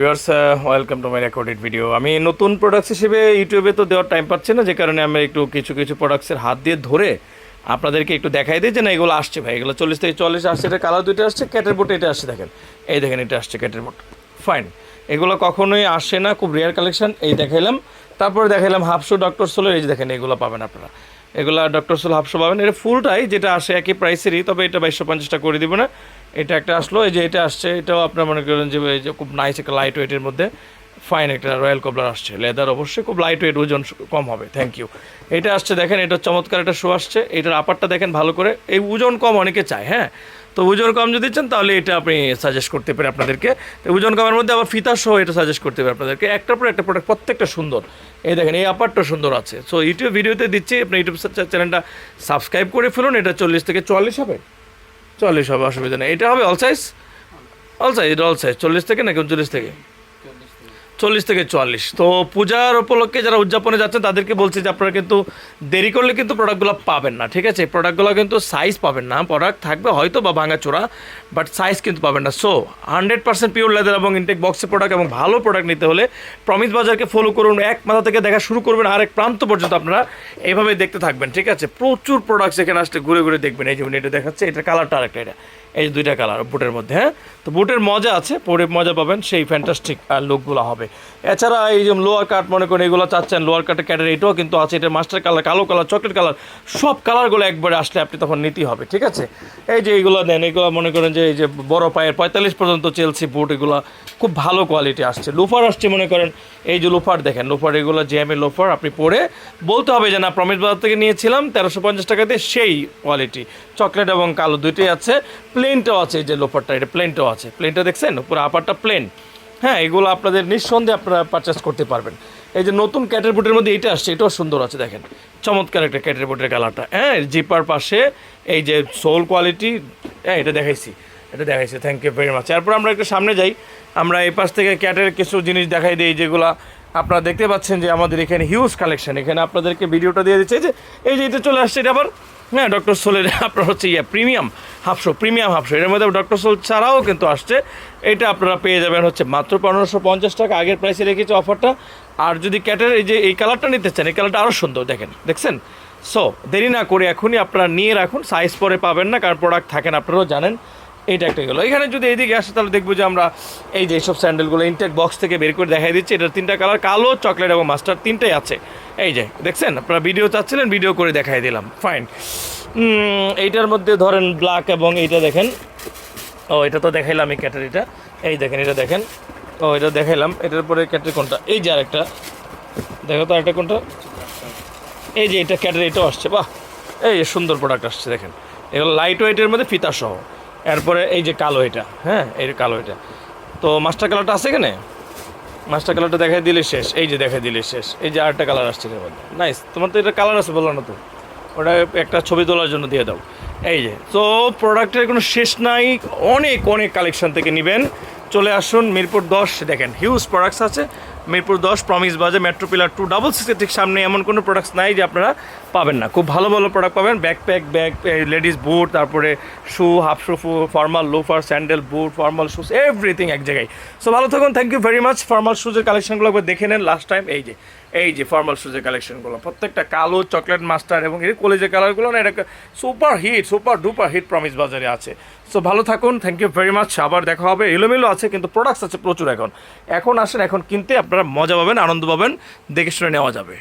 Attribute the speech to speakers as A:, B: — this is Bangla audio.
A: Viewers welcome to my recorded video আমি নতুন প্রোডাক্টস হিসেবে ইউটিউবে তো দেওয়ার টাইম পাচ্ছি না, যে কারণে আমি একটু কিছু কিছু প্রোডাক্টসের হাত দিয়ে ধরে আপনাদেরকে একটু দেখাই দিই, যে না, এগুলো আসছে ভাই। এগুলো চল্লিশ থেকে চল্লিশ আসছে, এটা কালার দুটো আসছে ক্যাটের বোট এটা আসছে, দেখেন। এই দেখেন, এটা আসছে ক্যাটের বোট ফাইন এগুলো কখনোই আসে না, খুব রেয়ার কালেকশন এই দেখাইলাম। তারপরে দেখাইলাম হাফশো ডক্টর সোলের এই যে দেখেন, এগুলো পাবেন আপনারা। এগুলো ডক্টর সোল হাফশো পাবেন। এটা ফুলটাই যেটা আসে একই প্রাইসেরই তবে এটা বাইশশো পঞ্চাশটা করে দিব না। এটা একটা আসলো, এই যে এটা আসছে, এটাও আপনার মনে করেন যে এই যে খুব নাইস একটা লাইট ওয়েটের মধ্যে ফাইন একটা রয়্যাল কবলার আসছে। লেদার অবশ্যই খুব লাইট ওয়েট ওজন কম হবে থ্যাংক ইউ এটা আসছে, দেখেন, এটা চমৎকার একটা শো আসছে, এটার আপারটা দেখেন ভালো করে, এই ওজন কম অনেকে চায় হ্যাঁ? তো ওজন কম যদি চান, তাহলে এটা আপনি সাজেস্ট করতে পারেন আপনাদেরকে। তো ওজন কমের মধ্যে আবার ফিতা সহ এটা সাজেস্ট করতে পারেন আপনাদেরকে। একটার পর একটা প্রোডাক্ট প্রত্যেকটা সুন্দর। এই দেখেন, এই আপারটা সুন্দর আছে। সো ইউটিউব ভিডিওতে দিচ্ছি, আপনি ইউটিউব চ্যানেলটা সাবস্ক্রাইব করে ফেলুন, এটা চল্লিশ থেকে চুয়াল্লিশ হবে। চল্লিশ হবে, অসুবিধা নেই। এটা হবে অল সাইজ অল সাইজ এটা অল সাইজ চল্লিশ থেকে নাকি উনচল্লিশ থেকে? চল্লিশ থেকে চুয়াল্লিশ। তো পূজার উপলক্ষে যারা উদযাপনে যাচ্ছেন, তাদেরকে বলছি যে আপনারা কিন্তু দেরি করলে কিন্তু প্রোডাক্টগুলো পাবেন না, ঠিক আছে? প্রোডাক্টগুলো কিন্তু সাইজ পাবেন না। প্রোডাক্ট থাকবে হয়তো বা ভাঙা চোরা বাট সাইজ কিন্তু পাবেন না। So hundred percent pure leather এবং ইনটেক বক্সের প্রোডাক্ট এবং ভালো প্রোডাক্ট নিতে হলে প্রমিস বাজারকে ফলো করুন। এক মাথা থেকে দেখা শুরু করবেন আর এক প্রান্ত পর্যন্ত আপনারা এইভাবে দেখতে থাকবেন, ঠিক আছে? প্রচুর প্রোডাক্টস এখানে আসলে ঘুরে ঘুরে দেখবেন। এই যেমন এটা দেখাচ্ছে, এটা কালারটা আরেকটা এটা। এই যে দুইটা কালার বুটের মধ্যে হ্যাঁ? তো বুটের মজা আছে পরে মজা পাবেন, সেই ফ্যান্টাস্টিক লুকগুলো হবে। এছাড়া এই যে লোয়ার কাট মনে করেন, এগুলো চাচ্ছেন লোয়ার কাটের ক্যাটের এটাও কিন্তু আছে, এটা মাস্টার কালার কালো কালার চকলেট কালার সব কালারগুলো একবারে আসলে আপনি তখন নিতেই হবে, ঠিক আছে? এই যে এইগুলো দেন, এগুলো মনে করেন যে এই যে বড় পায়ের পঁয়তাল্লিশ পর্যন্ত চেলছি বুট এগুলো খুব ভালো কোয়ালিটি আসছে। লোফার আসছে মনে করেন, এই যে লোফার দেখেন লোফার এগুলো জ্যামের লোফার আপনি পরে বলতে হবে যে না প্রমিস বাজার থেকে নিয়েছিলাম, তেরোশো পঞ্চাশ টাকাতে সেই কোয়ালিটি চকলেট এবং কালো দুটোই আছে প্লেনটাও আছে এই যে লোফারটা এটা প্লেনটাও আছে। প্লেনটা দেখছেন? পুরো আপারটা প্লেন হ্যাঁ এগুলো আপনাদের নিঃসন্দেহে আপনারা পারচেস করতে পারবেন। এই যে নতুন ক্যাটের বুটের মধ্যে এইটা আসছে, এটাও সুন্দর আছে, দেখেন। চমৎকার একটা ক্যাটের বুটের কালারটা হ্যাঁ জিপার পাশে এই যে সোল কোয়ালিটি হ্যাঁ এটা দেখাইছি। এটা দেখাইছি থ্যাংক ইউ ভেরি মাচ এরপর আমরা একটু সামনে যাই। আমরা এই পাশ থেকে ক্যাটের কিছু জিনিস দেখাই দিই, যেগুলো আপনারা দেখতে পাচ্ছেন যে আমাদের এখানে হিউজ কালেকশন এখানে আপনাদেরকে ভিডিওটা দিয়ে দিচ্ছে যে, এই যে এটা চলে আসছে এটা আবার। হ্যাঁ ডক্টর সোলের আপনার হচ্ছে ইয়ে প্রিমিয়াম হাফশো প্রিমিয়াম হাফশো এর মধ্যে ডক্টর সোল ছাড়াও কিন্তু আসছে। এটা আপনারা পেয়ে যাবেন হচ্ছে মাত্র পনেরোশো পঞ্চাশ টাকা। আগের প্রাইসে রেখেছে অফারটা আর যদি ক্যাটের এই যে এই কালারটা নিতে চান, এই কালারটা আরও সুন্দর, দেখেন, দেখছেন? সো দেরি না করে এখনই আপনারা নিয়ে রাখুন। সাইজ পরে পাবেন না, কারণ প্রোডাক্ট থাকেন, আপনারাও জানেন। এইটা একটা গেলো এখানে যদি এইদিকে আসে, তাহলে দেখব যে আমরা এই যে এইসব স্যান্ডেলগুলো ইনটেক বক্স থেকে বের করে দেখাই দিচ্ছি। এটার তিনটা কালার কালো চকলেট এবং মাস্টার তিনটাই আছে। এই যে, দেখছেন? আপনারা ভিডিও চাচ্ছিলেন ভিডিও করে দেখাই দিলাম। ফাইন এইটার মধ্যে ধরেন ব্ল্যাক এবং এইটা দেখেন। ও, এটা তো দেখাইলাম এই ক্যাটারিটা এই দেখেন, এটা দেখেন। ও, এটা দেখাইলাম। এটার পরে ক্যাটারি কোনটা? এই যে আরেকটা। দেখো তো আরেকটা কোনটা? এই যে এটা ক্যাটারি এটাও আসছে। বাহ! এই যে সুন্দর প্রোডাক্ট আসছে, দেখেন। এগুলো লাইট ওয়েটের মধ্যে ফিতা সহ এরপরে এই যে কালো এটা হ্যাঁ? এই কালো এটা। তো মাস্টার কালারটা আছে এখানে? মাস্টার কালারটা দেখাই দিলে শেষ। এই যে দেখাই দিলে শেষ। এই যে আরেকটা কালার আসছে এর মধ্যে। নাইস তোমার তো এটা কালার আছে বলল না তো। ওটা একটা ছবি তোলার জন্য দিয়ে দাও। এই যে। তো প্রোডাক্টের কোনো শেষ নাই। অনেক অনেক কালেকশন থেকে নেবেন। চলে আসুন মিরপুর দশ। দেখেন হিউজ প্রোডাক্টস আছে। মিরপুর দশ, প্রমিস বাজে মেট্রো পিলার টু ডাবল সিক্সের ঠিক সামনে এমন কোনো প্রোডাক্টস নাই যে আপনারা পাবেন না। খুব ভালো ভালো প্রোডাক্ট পাবেন। ব্যাকপ্যাক ব্যাগ লেডিস বুট তারপরে শু হাফ শু ফু formal loafer sandal boot formal shoes everything এক জায়গায়। সো ভালো থাকুন। Thank you very much formal শুজের কালেকশনগুলো একবার দেখে নেন। লাস্ট টাইম এই যে এই যে ফর্মাল শুজের কালেকশনগুলো প্রত্যেকটা কালো চকলেট মাস্টার এবং এই কলেজের কালারগুলো না, এটা super hit super duper hit promise বাজারে আছে। সো ভালো থাকুন। থ্যাংক ইউ ভেরি মাচ আবার দেখা হবে। এলোমেলো আছে, কিন্তু প্রোডাক্টস আছে প্রচুর এখন। এখন আসেন, এখন কিনতে আপনারা মজা পাবেন আনন্দ পাবেন দেখে শুনে নেওয়া যাবে।